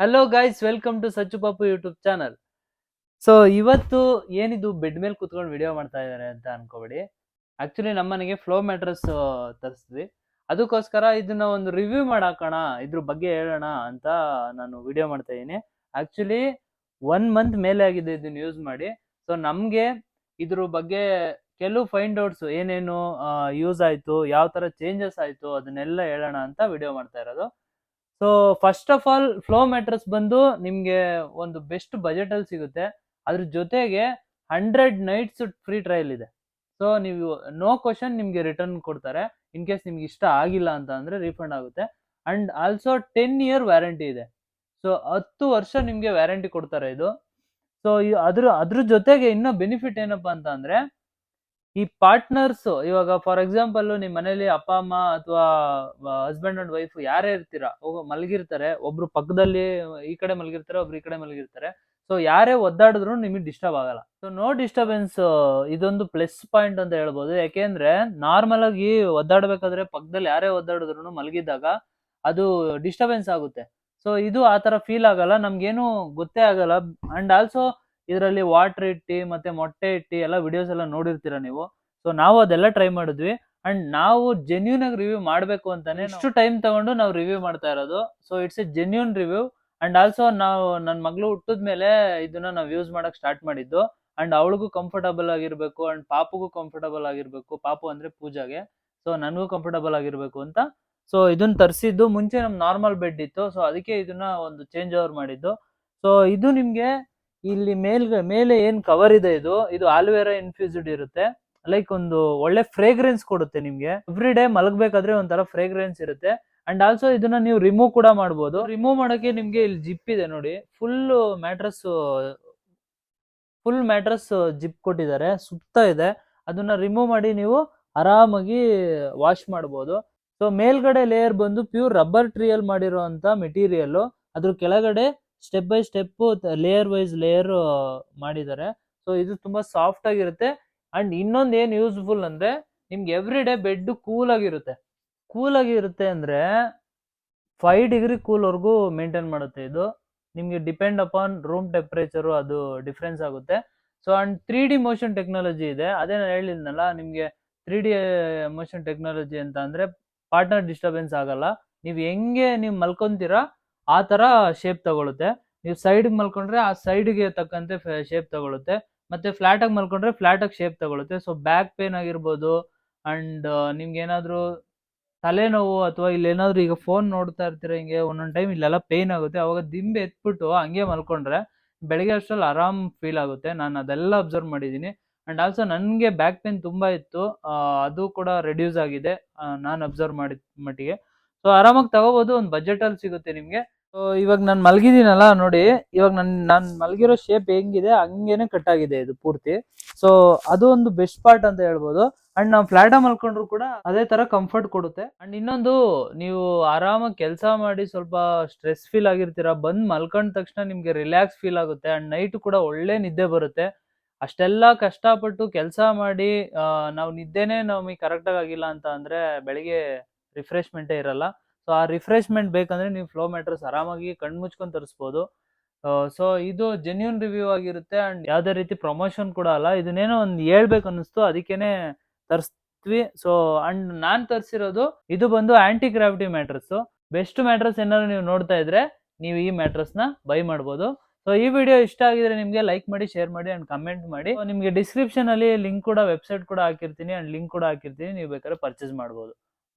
Hello guys welcome to Sachchu Papu YouTube channel so ಇವತ್ತು ಏನಿದು bed ಮೇಲೆ ಕುತ್ಕೊಂಡು ವಿಡಿಯೋ ಮಾಡ್ತಾ ಇದ್ದಾರೆ ಅಂತ ಅನ್ಕೋಬೇಡಿ. ಆಕ್ಚುಲಿ ನಮ್ಮನೆಗೆ ಫ್ಲೋ ಮ್ಯಾಟ್ರಸ್ ತರಿಸಿದ್ವಿ. ಅದಕ್ಕೋಸ್ಕರ ಇದನ್ನ ಒಂದು ರಿವ್ಯೂ ಮಾಡಾಕೋಣ, ಇದ್ರ ಬಗ್ಗೆ ಹೇಳೋಣ ಅಂತ ನಾನು ವಿಡಿಯೋ ಮಾಡ್ತಾ ಇದ್ದೀನಿ ಆಕ್ಚುಲಿ ಒನ್ ಮಂತ್ ಮೇಲೆ ಆಗಿದೆ ಇದನ್ನ ಯೂಸ್ ಮಾಡಿ. ಸೊ ನಮಗೆ ಇದ್ರ ಬಗ್ಗೆ ಕೆಲವು ಫೈಂಡ್ ಔಟ್ಸ್ ಏನೇನು ಯೂಸ್ ಆಯ್ತು, ಯಾವ ತರ ಚೇಂಜಸ್ ಆಯ್ತು, ಅದನ್ನೆಲ್ಲ ಹೇಳೋಣ ಅಂತ ವಿಡಿಯೋ ಮಾಡ್ತಾ ಇರೋದು. So first of all Flo mattress ಬಂದು ನಿಮಗೆ ಒಂದು ಬೆಸ್ಟ್ ಬಜೆಟ್ ಅಲ್ಲಿ ಸಿಗುತ್ತೆ. ಅದ್ರ ಜೊತೆಗೆ ಹಂಡ್ರೆಡ್ ನೈಟ್ಸ್ ಫ್ರೀ ಟ್ರಯಲ್ ಇದೆ. ಸೊ ನೀವು ನೋ ಕ್ವಶನ್ ನಿಮಗೆ ರಿಟರ್ನ್ ಕೊಡ್ತಾರೆ. ಇನ್ ಕೇಸ್ ನಿಮ್ಗೆ ಇಷ್ಟ ಆಗಿಲ್ಲ ಅಂತ ಅಂದ್ರೆ ರೀಫಂಡ್ ಆಗುತ್ತೆ. And also ten year warranty ಇದೆ. ಸೊ ಹತ್ತು ವರ್ಷ ನಿಮಗೆ ವ್ಯಾರಂಟಿ ಕೊಡ್ತಾರೆ ಇದು. ಸೊ ಅದ್ರ ಅದ್ರ ಜೊತೆಗೆ ಇನ್ನೂ ಬೆನಿಫಿಟ್ ಏನಪ್ಪಾ ಅಂತ ಅಂದ್ರೆ ಈ ಪಾರ್ಟ್ನರ್ಸ್ ಇವಾಗ ಫಾರ್ ಎಕ್ಸಾಂಪಲ್ ನಿಮ್ ಮನೇಲಿ ಅಪ್ಪ, ಅಮ್ಮ ಅಥವಾ ಹಸ್ಬೆಂಡ್ ಅಂಡ್ ವೈಫ್ ಯಾರೇ ಇರ್ತೀರಾ ಮಲಗಿರ್ತಾರೆ, ಒಬ್ರು ಪಕ್ಕದಲ್ಲಿ ಈ ಕಡೆ ಮಲಗಿರ್ತಾರೆ, ಒಬ್ರು ಈ ಕಡೆ ಮಲಗಿರ್ತಾರೆ. ಸೊ ಯಾರೇ ಒದ್ದಾಡಿದ್ರು ನಿಮಗೆ ಡಿಸ್ಟರ್ಬ್ ಆಗಲ್ಲ. ಸೊ ನೋ ಡಿಸ್ಟರ್ಬೆನ್ಸ್ ಇದೊಂದು ಪ್ಲಸ್ ಪಾಯಿಂಟ್ ಅಂತ ಹೇಳ್ಬೋದು. ಯಾಕೆಂದ್ರೆ ನಾರ್ಮಲ್ ಆಗಿ ಒದ್ದಾಡಬೇಕಾದ್ರೆ ಪಕ್ಕದಲ್ಲಿ ಯಾರೇ ಒದ್ದಾಡಿದ್ರು ಮಲಗಿದ್ದಾಗ ಅದು ಡಿಸ್ಟರ್ಬೆನ್ಸ್ ಆಗುತ್ತೆ. ಸೊ ಇದು ಆ ತರ ಫೀಲ್ ಆಗಲ್ಲ, ನಮ್ಗೇನು ಗೊತ್ತೇ ಆಗಲ್ಲ. ಅಂಡ್ ಆಲ್ಸೋ ಇದರಲ್ಲಿ ವಾಟರ್ ಇಟ್ಟಿ ಮತ್ತೆ ಮೊಟ್ಟೆ ಇಟ್ಟಿ ಎಲ್ಲ ವಿಡಿಯೋಸ್ ಎಲ್ಲ ನೋಡಿರ್ತೀರಾ ನೀವು. ಸೊ ನಾವು ಅದೆಲ್ಲ ಟ್ರೈ ಮಾಡಿದ್ವಿ. ಅಂಡ್ ನಾವು ಜೆನ್ಯೂನ್ ಆಗಿ ರಿವ್ಯೂ ಮಾಡಬೇಕು ಅಂತಾನೆ ಇಷ್ಟು ಟೈಮ್ ತಗೊಂಡು ನಾವು ರಿವ್ಯೂ ಮಾಡ್ತಾ ಇರೋದು. So it's a genuine review and also ನಾವು ನನ್ನ ಮಗಳು ಹುಟ್ಟಿದ ಮೇಲೆ ಇದನ್ನ ನಾವು ಯೂಸ್ ಮಾಡಕ್ ಸ್ಟಾರ್ಟ್ ಮಾಡಿದ್ದು. ಅಂಡ್ ಅವಳಿಗೂ ಕಂಫರ್ಟಬಲ್ ಆಗಿರ್ಬೇಕು ಅಂಡ್ ಪಾಪುಗೂ ಕಂಫರ್ಟಬಲ್ ಆಗಿರ್ಬೇಕು. ಪಾಪು ಅಂದ್ರೆ ಪೂಜಾಗೆ. ಸೊ ನನಗೂ ಕಂಫರ್ಟಬಲ್ ಆಗಿರ್ಬೇಕು ಅಂತ. ಸೊ ಇದನ್ನ ತರಿಸಿದ್ದು ಮುಂಚೆ ನಮ್ ನಾರ್ಮಲ್ ಬೆಡ್ ಇತ್ತು. ಸೊ ಅದಕ್ಕೆ ಇದನ್ನ ಒಂದು ಚೇಂಜ್ ಓವರ್ ಮಾಡಿದ್ದು. ಸೊ ಇದು ನಿಮ್ಗೆ ಇಲ್ಲಿ ಮೇಲ್, ಮೇಲೆ ಏನ್ ಕವರ್ ಇದೆ ಇದು? ಇದು ಆಲ್ವೇರಾ ಇನ್ಫ್ಯೂಸ್ಡ್ ಇರುತ್ತೆ. ಲೈಕ್ ಒಂದು ಒಳ್ಳೆ ಫ್ರೇಗ್ರೆನ್ಸ್ ಕೊಡುತ್ತೆ ನಿಮ್ಗೆ. ಎವ್ರಿ ಡೇ ಮಲಗಬೇಕಾದ್ರೆ ಒಂಥರ ಫ್ರೇಗ್ರೆನ್ಸ್ ಇರುತ್ತೆ. ಅಂಡ್ ಆಲ್ಸೋ ಇದನ್ನ ನೀವು ರಿಮೂವ್ ಕೂಡ ಮಾಡಬಹುದು ರಿಮೂವ್ ಮಾಡೋಕೆ ನಿಮ್ಗೆ ಇಲ್ಲಿ ಜಿಪ್ ಇದೆ ನೋಡಿ. Full mattress full mattress zip ಕೊಟ್ಟಿದ್ದಾರೆ. ಸುತ್ತ ಇದೆ. ಅದನ್ನ ರಿಮೂವ್ ಮಾಡಿ ನೀವು ಆರಾಮಾಗಿ ವಾಶ್ ಮಾಡಬಹುದು ಸೊ ಮೇಲ್ಗಡೆ ಲೇಯರ್ ಬಂದು ಪ್ಯೂರ್ ರಬ್ಬರ್ ಟ್ರೀಯಲ್ ಮಾಡಿರೋ ಅಂತ ಮೆಟೀರಿಯಲ್ ಅದ್ರ ಕೆಳಗಡೆ step by step layer wise layer ಮಾಡಿದ್ದಾರೆ. ಸೊ ಇದು ತುಂಬಾ ಸಾಫ್ಟ್ ಆಗಿರುತ್ತೆ. ಅಂಡ್ ಇನ್ನೊಂದು ಏನು ಯೂಸ್ಫುಲ್ ಅಂದ್ರೆ, ನಿಮ್ಗೆ ಎವ್ರಿ ಡೇ ಬೆಡ್ ಕೂಲ್ ಆಗಿರುತ್ತೆ. ಕೂಲ್ ಆಗಿರುತ್ತೆ ಅಂದ್ರೆ ಫೈವ್ ಡಿಗ್ರಿ ಕೂಲ್ ವರ್ಗೂ ಮೇಂಟೈನ್ ಮಾಡುತ್ತೆ ಇದು. ನಿಮ್ಗೆ ಡಿಪೆಂಡ್ ಅಪಾನ್ ರೂಮ್ ಟೆಂಪರೇಚರು ಅದು ಡಿಫ್ರೆನ್ಸ್ ಆಗುತ್ತೆ. So and three D motion technology ಇದೆ. ಅದೇ ನಾನು ಹೇಳಿದ್ನಲ್ಲ, ನಿಮ್ಗೆ ತ್ರೀ ಡಿ ಮೋಷನ್ ಟೆಕ್ನಾಲಜಿ ಅಂತ ಅಂದ್ರೆ ಪಾರ್ಟ್ನರ್ ಡಿಸ್ಟರ್ಬೆನ್ಸ್ ಆಗಲ್ಲ. ನೀವು ಹೆಂಗೆ ನೀವು ಮಲ್ಕೊಂತೀರಾ ಆ ಥರ ಶೇಪ್ ತಗೊಳುತ್ತೆ. ನೀವು ಸೈಡ್ ಮಲ್ಕೊಂಡ್ರೆ ಆ ಸೈಡ್ಗೆ ತಕ್ಕಂತೆ ಶೇಪ್ ತಗೊಳುತ್ತೆ. ಮತ್ತೆ ಫ್ಲಾಟ್ ಆಗಿ ಮಲ್ಕೊಂಡ್ರೆ ಫ್ಲಾಟ್ ಆಗಿ ಶೇಪ್ ತಗೊಳುತ್ತೆ. ಸೊ ಬ್ಯಾಕ್ ಪೇನ್ ಆಗಿರ್ಬೋದು ಅಂಡ್ ನಿಮ್ಗೆ ಏನಾದ್ರು ತಲೆನೋವು ಅಥವಾ ಇಲ್ಲಿ ಏನಾದ್ರು ಈಗ ಫೋನ್ ನೋಡ್ತಾ ಇರ್ತೀರ ಹಿಂಗೆ, ಒಂದೊಂದು ಟೈಮ್ ಇಲ್ಲೆಲ್ಲ ಪೇನ್ ಆಗುತ್ತೆ. ಅವಾಗ ದಿಂಬೆ ಎತ್ಬಿಟ್ಟು ಹಂಗೆ ಮಲ್ಕೊಂಡ್ರೆ ಬೆಳಗ್ಗೆ ಅಷ್ಟರಲ್ಲಿ ಆರಾಮ್ ಫೀಲ್ ಆಗುತ್ತೆ. ನಾನು ಅದೆಲ್ಲ ಅಬ್ಸರ್ವ್ ಮಾಡಿದ್ದೀನಿ. ಅಂಡ್ ಆಲ್ಸೋ ನನಗೆ ಬ್ಯಾಕ್ ಪೇನ್ ತುಂಬ ಇತ್ತು. ಅದು ಕೂಡ ರೆಡ್ಯೂಸ್ ಆಗಿದೆ. ನಾನು ಅಬ್ಸರ್ವ್ ಮಾಡಿದ ಮಟ್ಟಿಗೆ. ಸೊ ಆರಾಮಾಗಿ ತಗೋಬಹುದು ಒಂದು ಬಜೆಟ್ ಅಲ್ಲಿ ಸಿಗುತ್ತೆ ನಿಮ್ಗೆ. ಸೊ ಇವಾಗ ನಾನು ಮಲಗಿದ್ದೀನಲ್ಲ ನೋಡಿ, ಇವಾಗ ನನ್, ನಾನು ಮಲಗಿರೋ ಶೇಪ್ ಹೆಂಗಿದೆ, ಹಂಗೇನೆ ಕಟ್ ಆಗಿದೆ ಇದು ಪೂರ್ತಿ. ಸೊ ಅದು ಒಂದು ಬೆಸ್ಟ್ ಪಾರ್ಟ್ ಅಂತ ಹೇಳ್ಬೋದು. ಅಂಡ್ ನಾವು ಫ್ಲಾಟ್ ಮಲ್ಕೊಂಡ್ರು ಕೂಡ ಅದೇ ತರ ಕಂಫರ್ಟ್ ಕೊಡುತ್ತೆ. ಅಂಡ್ ಇನ್ನೊಂದು, ನೀವು ಆರಾಮಾಗಿ ಕೆಲಸ ಮಾಡಿ ಸ್ವಲ್ಪ ಸ್ಟ್ರೆಸ್ ಫೀಲ್ ಆಗಿರ್ತೀರಾ, ಬಂದ್ ಮಲ್ಕೊಂಡ ತಕ್ಷಣ ನಿಮ್ಗೆ ರಿಲ್ಯಾಕ್ಸ್ ಫೀಲ್ ಆಗುತ್ತೆ. ಅಂಡ್ ನೈಟ್ ಕೂಡ ಒಳ್ಳೆ ನಿದ್ದೆ ಬರುತ್ತೆ. ಅಷ್ಟೆಲ್ಲ ಕಷ್ಟಪಟ್ಟು ಕೆಲಸ ಮಾಡಿ ನಾವು ನಿದ್ದೆನೆ ನಮಗೆ ಕರೆಕ್ಟಾಗಿ ಆಗಿಲ್ಲ ಅಂತ ಅಂದ್ರೆ ಬೆಳಿಗ್ಗೆ ರಿಫ್ರೆಶ್ಮೆಂಟೇ ಇರಲ್ಲ. ಸೊ ಆ ರಿಫ್ರೆಶ್ಮೆಂಟ್ ಬೇಕಂದ್ರೆ ನೀವು ಫ್ಲೋ ಮ್ಯಾಟ್ರಸ್ ಆರಾಮಾಗಿ ಕಣ್ಣು ಮುಚ್ಕೊಂಡು ತರಿಸ್ಬೋದು. ಸೊ ಇದು ಜೆನ್ಯೂನ್ ರಿವ್ಯೂ ಆಗಿರುತ್ತೆ ಅಂಡ್ ಯಾವುದೇ ರೀತಿ ಪ್ರಮೋಷನ್ ಕೂಡ ಅಲ್ಲ. ಇದನ್ನೇನೋ ಒಂದು ಹೇಳ್ಬೇಕು ಅನ್ನಿಸ್ತು, ಅದಕ್ಕೇನೆ ತರಿಸ್ತೀವಿ ಸೊ ಅಂಡ್ ನಾನು ತರಿಸಿರೋದು, ಇದು ಬಂದು anti gravity mattress best mattress ಏನಾದ್ರು ನೀವು ನೋಡ್ತಾ ಇದ್ರೆ ನೀವು ಈ ಮ್ಯಾಟ್ರಸ್ನ ಬೈ ಮಾಡ್ಬೋದು. ಸೊ ಈ ವಿಡಿಯೋ ಇಷ್ಟ ಆಗಿದ್ರೆ ನಿಮಗೆ ಲೈಕ್ ಮಾಡಿ ಶೇರ್ ಮಾಡಿ ಅಂಡ್ ಕಮೆಂಟ್ ಮಾಡಿ. ನಿಮ್ಗೆ ಡಿಸ್ಕ್ರಿಪ್ಷನ್ ಅಲ್ಲಿ ಲಿಂಕ್ ಕೂಡ ವೆಬ್ಸೈಟ್ ಕೂಡ ಹಾಕಿರ್ತೀನಿ ಅಂಡ್ ಲಿಂಕ್ ಕೂಡ ಹಾಕಿರ್ತೀನಿ. ನೀವು ಬೇಕಾದ್ರೆ ಪರ್ಚೇಸ್ ಮಾಡ್ಬೋದು.